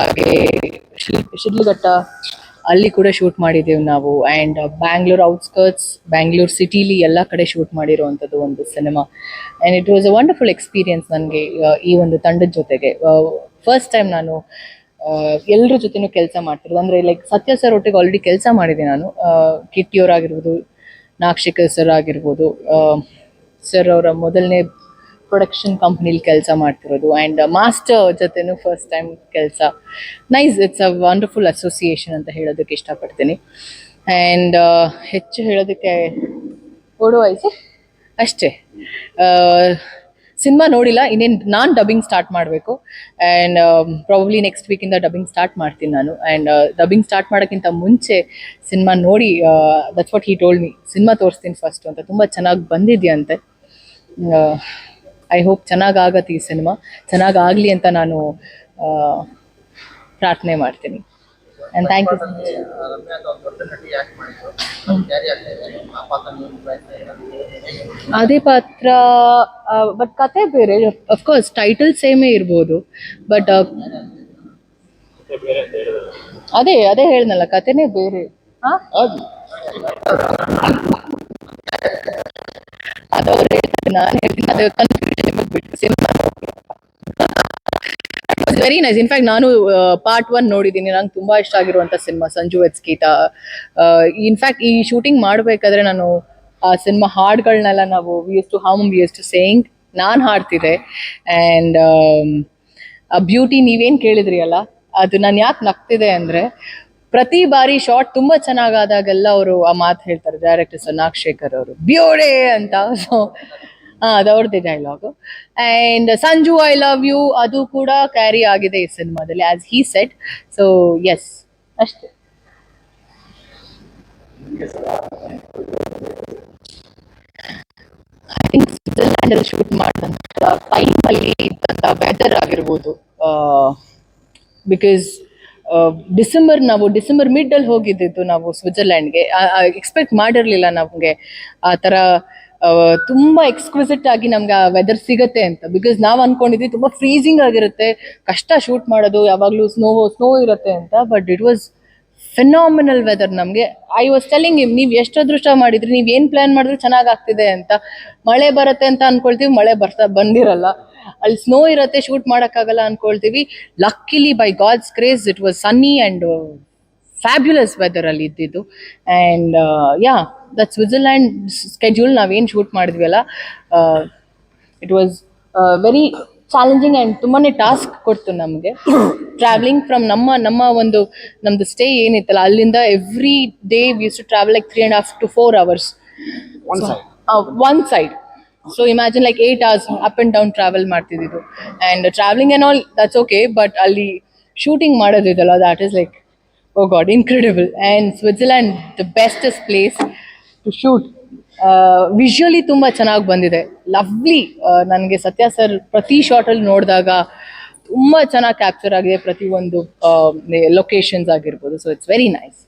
ಹಾಗೆ ಶಿಡ್ಲಘಟ್ಟ ಅಲ್ಲಿ ಕೂಡ ಶೂಟ್ ಮಾಡಿದ್ದೇವೆ ನಾವು. ಆ್ಯಂಡ್ ಬ್ಯಾಂಗ್ಳೂರ್ ಔಟ್ಸ್ಕರ್ಟ್ಸ್ ಬ್ಯಾಂಗ್ಳೂರ್ ಸಿಟಿಲಿ ಎಲ್ಲ ಕಡೆ ಶೂಟ್ ಮಾಡಿರುವಂಥದ್ದು ಒಂದು cinema and it was a wonderful experience ನನಗೆ ಈ ಒಂದು ತಂಡದ ಜೊತೆಗೆ. ಫಸ್ಟ್ ಟೈಮ್ ನಾನು ಎಲ್ಲರ ಜೊತೆನೂ ಕೆಲಸ ಮಾಡ್ತಿರೋದು. ಅಂದರೆ ಲೈಕ್ ಸತ್ಯ ಸರ್ ಒಟ್ಟಿಗೆ ಆಲ್ರೆಡಿ ಕೆಲಸ ಮಾಡಿದೆ ನಾನು. ಕಿಟ್ಟಿಯವರಾಗಿರ್ಬೋದು ನಾಗಶೇಖರ್ ಸರ್ ಆಗಿರ್ಬೋದು ಸರ್ ಅವರ ಮೊದಲನೇ ಪ್ರೊಡಕ್ಷನ್ ಕಂಪ್ನಿಲಿ ಕೆಲಸ ಮಾಡ್ತಿರೋದು ಆ್ಯಂಡ್ ಮಾಸ್ಟರ್ ಜೊತೆನೂ ಫಸ್ಟ್ ಟೈಮ್ ಕೆಲಸ. Nice it's a wonderful association ಅಂತ ಹೇಳೋದಕ್ಕೆ ಇಷ್ಟಪಡ್ತೀನಿ. ಆ್ಯಂಡ್ ಹೆಚ್ಚು ಹೇಳೋದಕ್ಕೆ ಓಡುವ ಐಸಿ ಅಷ್ಟೇ. ಸಿನಿಮಾ ನೋಡಿಲ್ಲ, ಇನ್ನೇನು ನಾನು ಡಬ್ಬಿಂಗ್ ಸ್ಟಾರ್ಟ್ ಮಾಡಬೇಕು. ಆ್ಯಂಡ್ ಪ್ರಾಬಬ್ಲಿ ನೆಕ್ಸ್ಟ್ ವೀಕಿಂದ ಡಬ್ಬಿಂಗ್ ಸ್ಟಾರ್ಟ್ ಮಾಡ್ತೀನಿ ನಾನು. ಆ್ಯಂಡ್ ಡಬ್ಬಿಂಗ್ ಸ್ಟಾರ್ಟ್ ಮಾಡೋಕ್ಕಿಂತ ಮುಂಚೆ ಸಿನಿಮಾ ನೋಡಿ that's what he told me cinema ತೋರಿಸ್ತೀನಿ ಫಸ್ಟು ಅಂತ. ತುಂಬ ಚೆನ್ನಾಗಿ ಬಂದಿದೆಯಂತೆ. ಐ ಹೋಪ್ ಚೆನ್ನಾಗಾಗತ್ತೆ ಈ ಸಿನಿಮಾ. ಚೆನ್ನಾಗಾಗಲಿ ಅಂತ ನಾನು ಪ್ರಾರ್ಥನೆ ಮಾಡ್ತೀನಿ. And thank you. ಅದೇ ಪಾತ್ರ ಬಟ್ ಕತೆ ಬೇರೆ ಅಫ್ಕೋರ್ಸ್ ಟೈಟಲ್ ಸೇಮೇ ಇರ್ಬೋದು ಬಟ್ ಅದೇ ಅದೇ ಹೇಳ್ನಲ್ಲ ಕತೆನೇ ಬೇರೆ. ಅದು. ಅವ್ರು ಹೇಳ್ತಾರೆ, ನಾನು ಹೇಳ್ತೀನಿ, ಅದು ವೆರಿ ನೈಸ್ ಇನ್ಫ್ಯಾಕ್ಟ್ ನಾನು ಪಾರ್ಟ್ ಒನ್ ನೋಡಿದ್ದೀನಿ ನಂಗೆ ತುಂಬಾ ಇಷ್ಟ ಆಗಿರುವಂತ cinema, Sanju weds Geetha. In fact ಈ ಶೂಟಿಂಗ್ ಮಾಡಬೇಕಾದ್ರೆ ನಾನು, ಆ ಸಿನಿಮಾ ಹಾಡುಗಳನ್ನೆಲ್ಲ ನಾವು we used to hum we used to saying ನಾನು ಹಾಡ್ತಿದ್ದೆ. ಆ್ಯಂಡ್ ಆ ಬ್ಯೂಟಿ ನೀವೇನು ಕೇಳಿದ್ರಿ ಅಲ್ಲ ಅದು ನಾನು ಯಾಕೆ ನಗ್ತಿದೆ ಅಂದರೆ, ಪ್ರತಿ ಬಾರಿ ಶಾರ್ಟ್ ತುಂಬ ಚೆನ್ನಾಗಾದಾಗೆಲ್ಲ ಅವರು ಆ ಮಾತು ಹೇಳ್ತಾರೆ ಡೈರೆಕ್ಟರ್ ಸರ್ ಅವರು. ಬ್ಯೂಡೆ ಅಂತ. ಸೊ ಹಾಂ dialogue and Sanju I love you ಅದು ಕೂಡ ಕ್ಯಾರಿ ಆಗಿದೆ ಈ ಸಿನಿಮಾದಲ್ಲಿ as he said so yes ಅಷ್ಟೇ. ಐ ಥಿಂಕ್ ಸ್ವಿಟ್ಜರ್ಲ್ಯಾಂಡಲ್ಲಿ ಶೂಟ್ ಟೈಮ್ ಅಲ್ಲಿ ಇದ್ದಂಥ ವೆದರ್ ಆಗಿರ್ಬೋದು ಬಿಕಾಸ್ ಡಿಸೆಂಬರ್ ನಾವು ಡಿಸೆಂಬರ್ ಮಿಡ್ ಅಲ್ಲಿ ಹೋಗಿದ್ದಿದ್ದು ನಾವು ಸ್ವಿಟ್ಜರ್ಲ್ಯಾಂಡ್ಗೆ ಎಕ್ಸ್ಪೆಕ್ಟ್ ಮಾಡಿರ್ಲಿಲ್ಲ ನಮಗೆ ಆ ಥರ ಆ, ತುಂಬಾ ಎಕ್ಸ್ಕ್ವಿಸಿಟ್ ಆಗಿ ನಮ್ಗೆ ಆ ವೆದರ್ ಸಿಗತ್ತೆ ಅಂತ. ಬಿಕಾಸ್ ನಾವು ಅನ್ಕೊಂಡಿದ್ವಿ ತುಂಬಾ ಫ್ರೀಸಿಂಗ್ ಆಗಿರುತ್ತೆ. ಕಷ್ಟ ಶೂಟ್ ಮಾಡೋದು, ಯಾವಾಗಲೂ ಸ್ನೋ ಸ್ನೋ ಇರುತ್ತೆ ಅಂತ. But it was phenomenal weather ನಮಗೆ. ಐ ವಾಸ್ ಟೆಲಿಂಗ್ ಇಮ್ ನೀವು ಎಷ್ಟು ಅದೃಷ್ಟ ಮಾಡಿದ್ರಿ? ನೀವು ಏನು ಪ್ಲಾನ್ ಮಾಡಿದ್ರು ಚೆನ್ನಾಗಿ ಆಗ್ತಿದೆ ಅಂತ. ಮಳೆ ಬರುತ್ತೆ ಅಂತ ಅನ್ಕೊಳ್ತೀವಿ, ಮಳೆ ಬರ್ತಾ ಬಂದಿರಲ್ಲ. ಅಲ್ಲಿ ಸ್ನೋ ಇರುತ್ತೆ ಶೂಟ್ ಮಾಡೋಕ್ಕಾಗಲ್ಲ ಅನ್ಕೊಳ್ತೀವಿ. Luckily by God's grace it was sunny and fabulous weather ಅಲ್ಲಿ ಇದ್ದಿದ್ದು. And yeah that Switzerland schedule ನಾವೇನು ಶೂಟ್ ಮಾಡಿದ್ವಿ ಅಲ್ಲ it was very challenging and ತುಂಬಾ ಟಾಸ್ಕ್ ಕೊಡ್ತು ನಮಗೆ. ಟ್ರಾವೆಲಿಂಗ್ ಫ್ರಮ್ ನಮ್ಮ ನಮ್ಮ ಒಂದು ನಮ್ಮದು ಸ್ಟೇ ಏನಿತ್ತಲ್ಲ ಅಲ್ಲಿಂದ every day used to travel like three and half to four hours one side so imagine like eight hours up and down travel ಮಾಡ್ತಿದ್ದು and travelling and all that's okay but ಅಲ್ಲಿ shooting ಮಾಡೋದಿದಲ್ಲ that is like oh god, incredible. And switzerland, the bestest place to shoot visually ತುಂಬ ಚೆನ್ನಾಗಿ ಬಂದಿದೆ. Lovely ನನಗೆ ಸತ್ಯ sir ಪ್ರತಿ ಶಾಟಲ್ಲಿ ನೋಡಿದಾಗ ತುಂಬ ಚೆನ್ನಾಗಿ ಕ್ಯಾಪ್ಚರ್ ಆಗಿದೆ ಪ್ರತಿಯೊಂದು ಲೊಕೇಶನ್ಸ್ ಆಗಿರ್ಬೋದು. So it's very nice